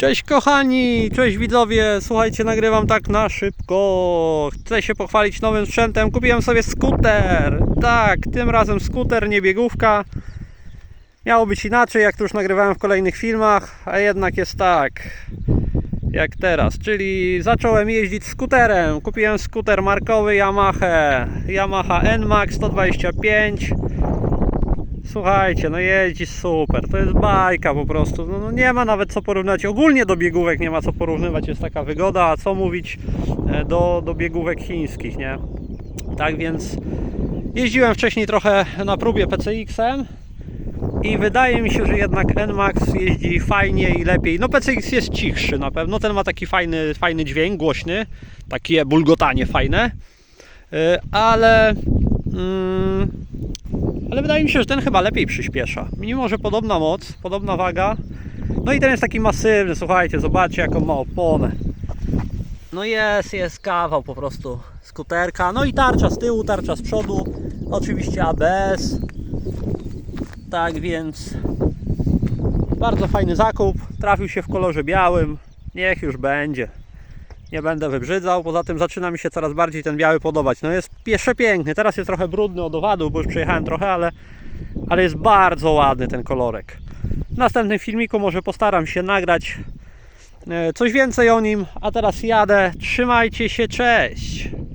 Cześć kochani, cześć widzowie, słuchajcie, nagrywam tak na szybko. Chcę się pochwalić nowym sprzętem, kupiłem sobie skuter. Tak, tym razem skuter, nie biegówka. Miało być inaczej, jak to już nagrywałem w kolejnych filmach, a jednak jest tak, jak teraz. Czyli zacząłem jeździć skuterem. Kupiłem skuter markowy Yamaha, Yamaha NMAX 125. Słuchajcie, no jeździ super, to jest bajka po prostu, no, no nie ma nawet co porównać, ogólnie do biegówek nie ma co porównywać, jest taka wygoda, a co mówić e, do, do biegówek chińskich, nie? Tak więc jeździłem wcześniej trochę na próbie PCX-em i wydaje mi się, że jednak NMAX jeździ fajnie i lepiej, no PCX jest cichszy na pewno, ten ma taki fajny, fajny dźwięk, głośny, takie bulgotanie fajne, E, ale... Mm, ale wydaje mi się, że ten chyba lepiej przyspiesza. Mimo, że podobna moc, podobna waga. No i ten jest taki masywny, słuchajcie, zobaczcie jaką ma oponę. No jest, jest kawał po prostu skuterka. No i tarcza z tyłu, tarcza z przodu. Oczywiście ABS. Tak więc bardzo fajny zakup. Trafił się w kolorze białym. Niech już będzie. Nie będę wybrzydzał, poza tym zaczyna mi się coraz bardziej ten biały podobać. No jest jeszcze piękny, teraz jest trochę brudny od owadu, bo już przejechałem trochę, ale, ale jest bardzo ładny ten kolorek. W następnym filmiku może postaram się nagrać e, coś więcej o nim, a teraz jadę. Trzymajcie się, cześć!